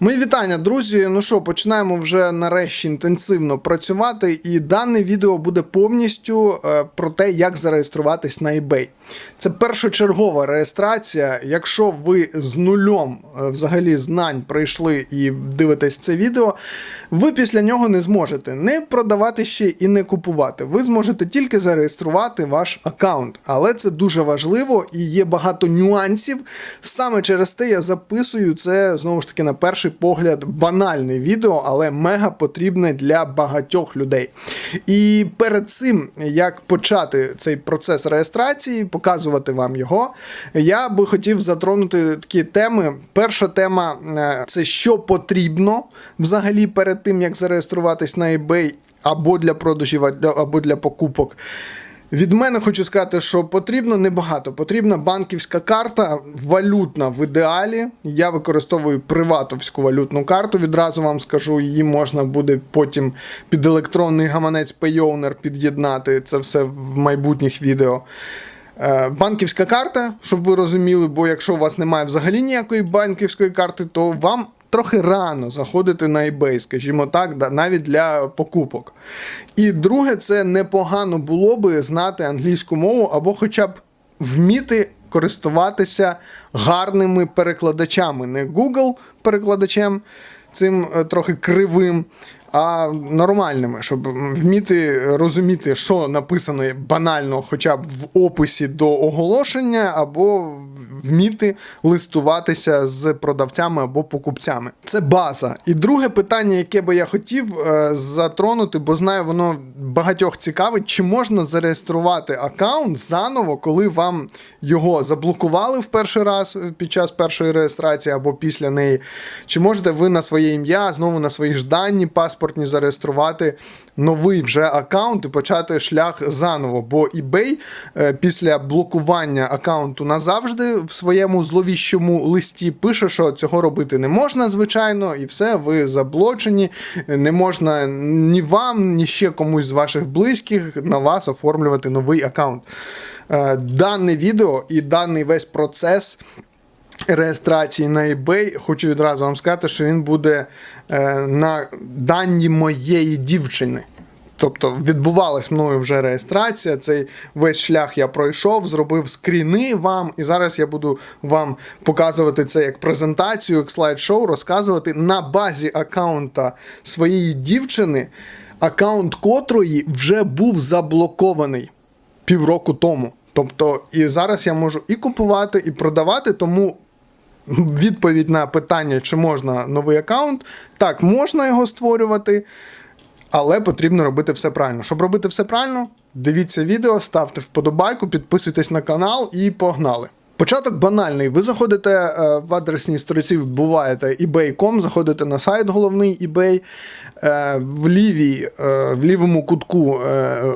Мої вітання, друзі. Ну що, починаємо вже нарешті інтенсивно працювати, і дане відео буде повністю е, про те, як зареєструватись на eBay. Це першочергова реєстрація. Якщо ви з нульом е, взагалі знань прийшли і дивитесь це відео, ви після нього не зможете не продавати ще і не купувати. Ви зможете тільки зареєструвати ваш аккаунт. Але це дуже важливо і є багато нюансів. Саме через те я записую це знову ж таки на перший погляд банальне відео, але мега потрібне для багатьох людей. І перед цим, як почати цей процес реєстрації, показувати вам його, я би хотів затронути такі теми. Перша тема е, це що потрібно взагалі перед тим, як зареєструватись на eBay або для продажів, або для покупок. Від мене хочу сказати, що потрібно небагато. Потрібна банківська карта, валютна в ідеалі. Я використовую приватовську валютну карту. Відразу вам скажу, її можна буде потім під електронний гаманець Payoneer під'єднати. Це все в майбутніх відео. Е, Банківська карта, щоб ви розуміли, бо якщо у вас немає взагалі ніякої банківської карти, то вам трохи рано заходити на eBay, скажімо так, навіть для покупок. І друге, це непогано було би знати англійську мову або хоча б вміти користуватися гарними перекладачами, не Google перекладачем цим е, трохи кривим. А нормальними, щоб вміти розуміти, що написано банально, хоча б в описі до оголошення, або вміти листуватися з продавцями або покупцями. Це база. І друге питання, яке би я хотів е, затронути, бо знаю, воно багатьох цікавить, чи можна зареєструвати аккаунт заново, коли вам його заблокували в перший раз під час першої реєстрації або після неї. Чи можете ви на своє ім'я, знову на свої ж дані паспортні зареєструвати новий вже аккаунт і почати шлях заново? Бо eBay е, після блокування аккаунту назавжди в своєму зловіщому листі пише, що цього робити не можна, звичайно, і все, ви заблочені. Не можна ні вам, ні ще комусь з ваших близьких на вас оформлювати новий аккаунт. Е, Дане відео і даний весь процес. Реєстрації на eBay, хочу відразу вам сказати, що він буде е, на дані моєї дівчини. Тобто відбувалась мною вже реєстрація. Цей весь шлях я пройшов, зробив скріни вам, і зараз я буду вам показувати це як презентацію, як слайд-шоу, розказувати на базі аккаунта своєї дівчини, аккаунт котрої вже був заблокований півроку тому. Тобто, і зараз я можу і купувати, і продавати, тому. Відповідь на питання, чи можна новий аккаунт. Так, можна його створювати, але потрібно робити все правильно. Щоб робити все правильно, дивіться відео, ставте вподобайку, підписуйтесь на канал і погнали. Початок банальний. Ви заходите е, в адресні сторінці, вбиваєте ebay.com, заходите на сайт головний eBay. Е, в, лівій, е, в лівому кутку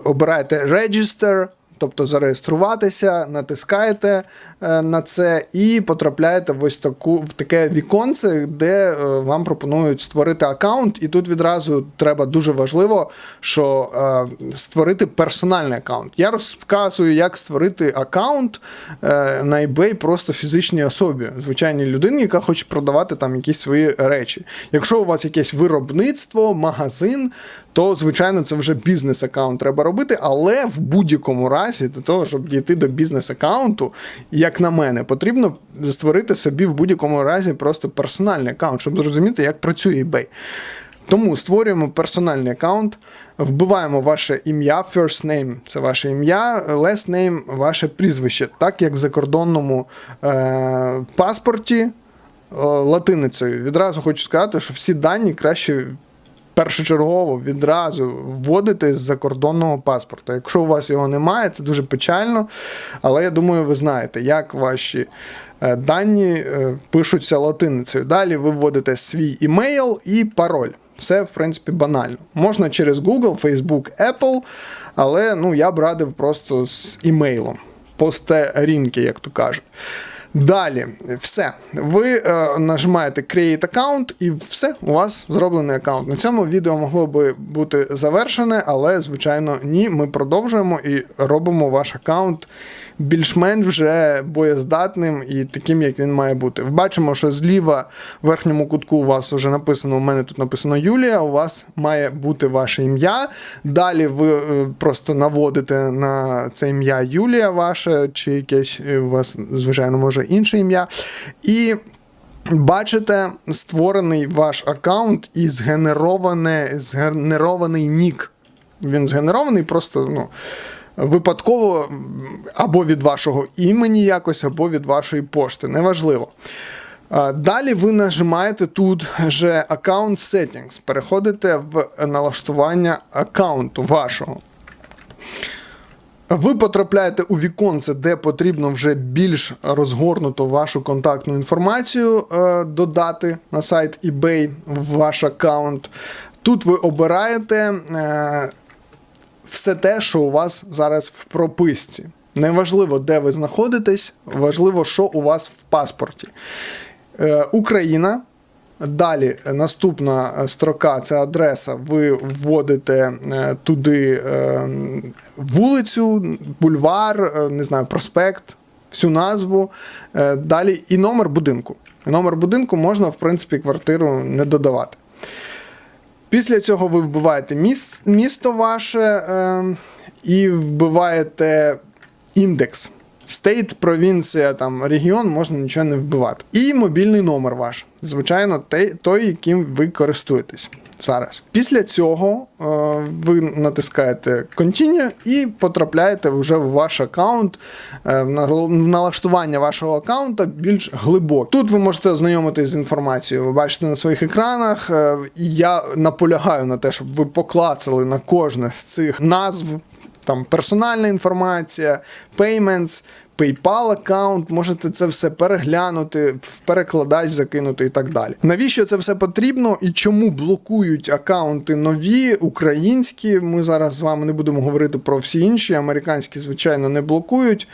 обираєте Register. Тобто зареєструватися, натискаєте е, на це і потрапляєте в ось таку в таке віконце, де е, вам пропонують створити аккаунт. І тут відразу треба дуже важливо, що е, створити персональний аккаунт. Я розказую, як створити аккаунт на eBay просто фізичній особі, звичайній людині, яка хоче продавати там якісь свої речі. Якщо у вас якесь виробництво, магазин, то звичайно це вже бізнес-аккаунт треба робити, але в будь-якому разі, для того, щоб дійти до бізнес-аккаунту, як на мене, потрібно створити собі в будь-якому разі просто персональний аккаунт, щоб зрозуміти, як працює eBay. Тому створюємо персональний аккаунт, вбиваємо ваше ім'я, first name це ваше ім'я, last name ваше прізвище, так як в закордонному е- паспорті е- латиницею. Відразу хочу сказати, що всі дані краще першочергово відразу вводити з закордонного паспорта. Якщо у вас його немає, це дуже печально. Але я думаю, ви знаєте, як ваші е, дані е, пишуться латиницею. Далі ви вводите свій імейл і пароль. Все, в принципі, банально. Можна через Google, Facebook, Apple, але ну, я б радив просто з імейлом. По стерінки, як то кажуть. Далі, все. Ви е, нажимаєте Create Account і все, у вас зроблений аккаунт. На цьому відео могло би бути завершене, але, звичайно, ні. Ми продовжуємо і робимо ваш аккаунт більш-менш вже боєздатним і таким, як він має бути. Бачимо, що зліва в верхньому кутку у вас вже написано: у мене тут написано Юлія, у вас має бути ваше ім'я. Далі ви е, просто наводите на це ім'я Юлія ваше, чи якесь у вас, звичайно, може інше ім'я. І бачите створений ваш аккаунт і згенерований нік. Він згенерований просто, ну. Випадково або від вашого імені якось, або від вашої пошти. Неважливо. Далі ви нажимаєте тут же Account Settings, переходите в налаштування аккаунту вашого. Ви потрапляєте у віконце, де потрібно вже більш розгорнуто вашу контактну інформацію е, додати на сайт eBay в ваш аккаунт. Тут ви обираєте е, все те, що у вас зараз в прописці. Неважливо, де ви знаходитесь, важливо, що у вас в паспорті. Е, Україна. Далі наступна строка це адреса. Ви вводите е, туди е, вулицю, бульвар, е, не знаю, проспект, всю назву. Е, Далі і номер будинку. Номер будинку можна, в принципі, квартиру не додавати. Після цього ви вбиваєте міс- місто ваше е, і вбиваєте індекс. Стейт, провінція, там, регіон можна нічого не вбивати. І мобільний номер ваш. Звичайно, той, яким ви користуєтесь зараз. Після цього е, ви натискаєте Continue і потрапляєте вже в ваш аккаунт, е, в нал- налаштування вашого аккаунта більш глибоко. Тут ви можете ознайомитись з інформацією. Ви бачите на своїх екранах. е, я наполягаю на те, щоб ви поклацали на кожне з цих назв. Там персональна інформація, payments, PayPal аккаунт, можете це все переглянути, в перекладач закинути і так далі. Навіщо це все потрібно і чому блокують аккаунти нові, українські? Ми зараз з вами не будемо говорити про всі інші, американські, звичайно, не блокують.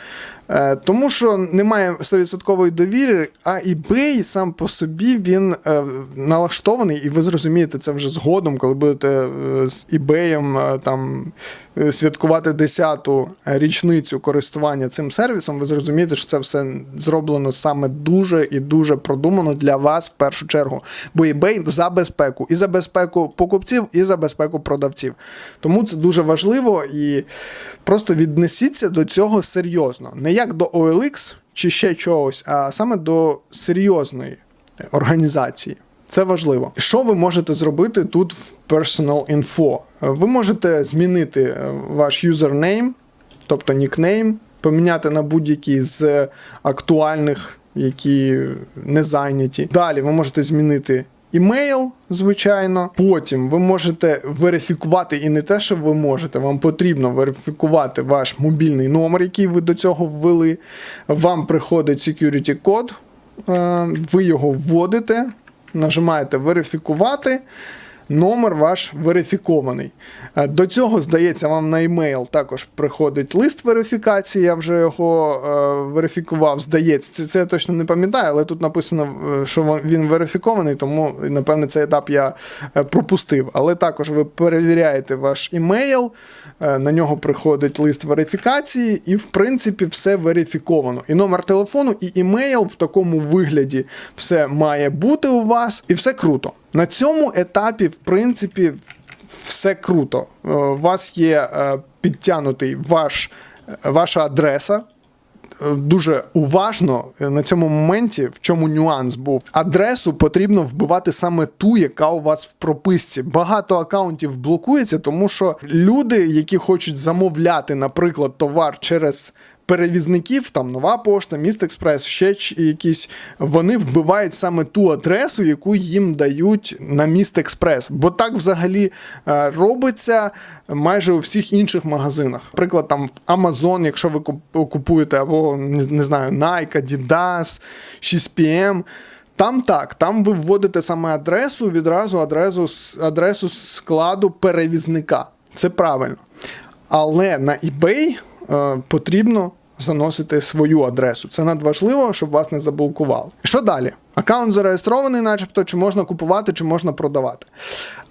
Е, Тому що немає 100% довіри, а eBay сам по собі він е, налаштований, і ви зрозумієте це вже згодом, коли будете е, з eBay там святкувати 10-ту річницю користування цим сервісом. Ви зрозумієте, що це все зроблено саме дуже і дуже продумано для вас в першу чергу. Бо eBay за безпеку і за безпеку покупців, і за безпеку продавців. Тому це дуже важливо і просто віднесіться до цього серйозно. Не як до OLX чи ще чогось, а саме до серйозної організації. Це важливо. Що ви можете зробити тут в Personal Info? Ви можете змінити е, ваш юзернейм, тобто нікнейм, поміняти на будь-який з актуальних, які не зайняті. Далі ви можете змінити імейл, звичайно. Потім ви можете верифікувати і не те, що ви можете, вам потрібно верифікувати ваш мобільний номер, який ви до цього ввели. Вам приходить security код, е, ви його вводите, нажимаєте верифікувати. Номер ваш верифікований. Е, До цього, здається, вам на емейл також приходить лист верифікації. Я вже його е, верифікував. Здається, це, я точно не пам'ятаю, але тут написано, е, що він верифікований, тому напевне цей етап я е, пропустив. Але також ви перевіряєте ваш емейл, на нього приходить лист верифікації, і в принципі все верифіковано. І номер телефону, і емейл в такому вигляді все має бути у вас, і все круто. На цьому етапі, в принципі, все круто. Е, У вас є е, підтягнутий ваш, е, ваша адреса. Дуже уважно на цьому моменті, в чому нюанс був. Адресу потрібно вбивати саме ту, яка у вас в прописці. Багато акаунтів блокується, тому що люди, які хочуть замовляти, наприклад, товар через перевізників, там нова пошта, Міст Експрес, ще якісь, вони вбивають саме ту адресу, яку їм дають на Міст Експрес. Бо так взагалі е, робиться майже у всіх інших магазинах. Наприклад, там Amazon, якщо ви купуєте, або не, знаю, Nike, Adidas, 6PM. Там так, там ви вводите саме адресу, відразу адресу, адресу складу перевізника. Це правильно. Але на eBay е, потрібно заносите свою адресу. Це надважливо, щоб вас не заблокували. Що далі? Аккаунт зареєстрований, начебто, чи можна купувати, чи можна продавати.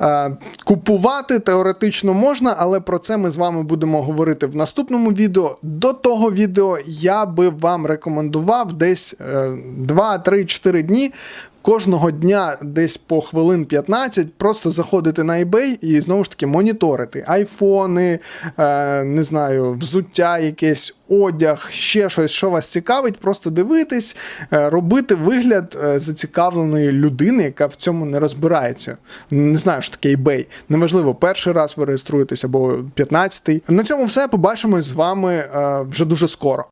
Е, купувати теоретично можна, але про це ми з вами будемо говорити в наступному відео. До того відео я би вам рекомендував десь е, 2, 3, 4 дні. Кожного дня десь по хвилин 15 просто заходити на eBay і знову ж таки моніторити айфони, е, не знаю, взуття, якесь одяг, ще щось, що вас цікавить, просто дивитись, е, робити вигляд е, зацікавленої людини, яка в цьому не розбирається. Не знаю, що таке eBay. Неважливо, перший раз ви реєструєтесь або 15-й. На цьому все. Побачимось з вами е, вже дуже скоро.